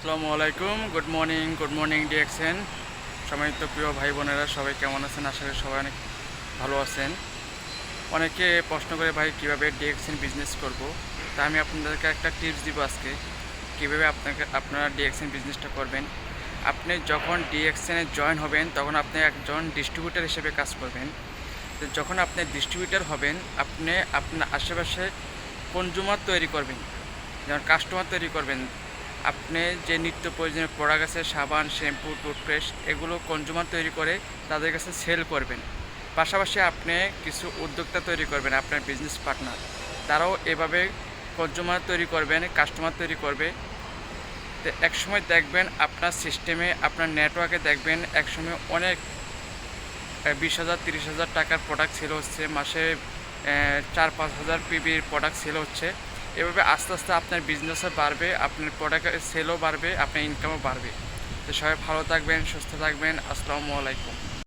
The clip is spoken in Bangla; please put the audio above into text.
আসসালামু আলাইকুম। গুড মর্নিং গুড মর্নিং ডিএক্সেন সম্মানিত প্রিয় ভাই বোনেরা, সবাই কেমন আছেন? আশা করি সবাই অনেক ভালো আছেন। অনেকে প্রশ্ন করে, ভাই, কীভাবে ডিএক্সেন বিজনেস করব? তা আমি আপনাদেরকে একটা টিপস দিব আজকে, কীভাবে আপনাকে, আপনারা ডিএক্সেন বিজনেসটা করবেন। আপনি যখন ডিএক্সেনে জয়েন হবেন, তখন আপনি একজন ডিস্ট্রিবিউটার হিসেবে কাজ করবেন। তো যখন আপনি ডিস্ট্রিবিউটার হবেন, আপনি আপনার আশেপাশে কনজুমার তৈরি করবেন, যেমন কাস্টমার তৈরি করবেন। আপনি যে নিত্য প্রয়োজনীয় প্রোডাক্ট আছে, সাবান, শ্যাম্পু, টুথপেস্ট, এগুলো কনজুমার তৈরি করে তাদের কাছে সেল করবেন। পাশাপাশি আপনি কিছু উদ্যোক্তা তৈরি করবেন, আপনার বিজনেস পার্টনার তারাও এভাবে কনজুমার তৈরি করবেন কাস্টমার তৈরি করবে। তো একসময় দেখবেন আপনার সিস্টেমে আপনার নেটওয়ার্কে দেখবেন একসময় অনেক বিশ হাজার, তিরিশ হাজার টাকার প্রোডাক্ট সেল হচ্ছে, মাসে চার, পাঁচ হাজার পিবির প্রোডাক্ট সেল হচ্ছে। এভাবে আস্তে আস্তে আপনার বিজনেসও বাড়বে, আপনার প্রোডাক্টের সেলও বাড়বে, আপনার ইনকামও বাড়বে। তো সবাই ভালো থাকবেন, সুস্থ থাকবেন। আসসালামু আলাইকুম।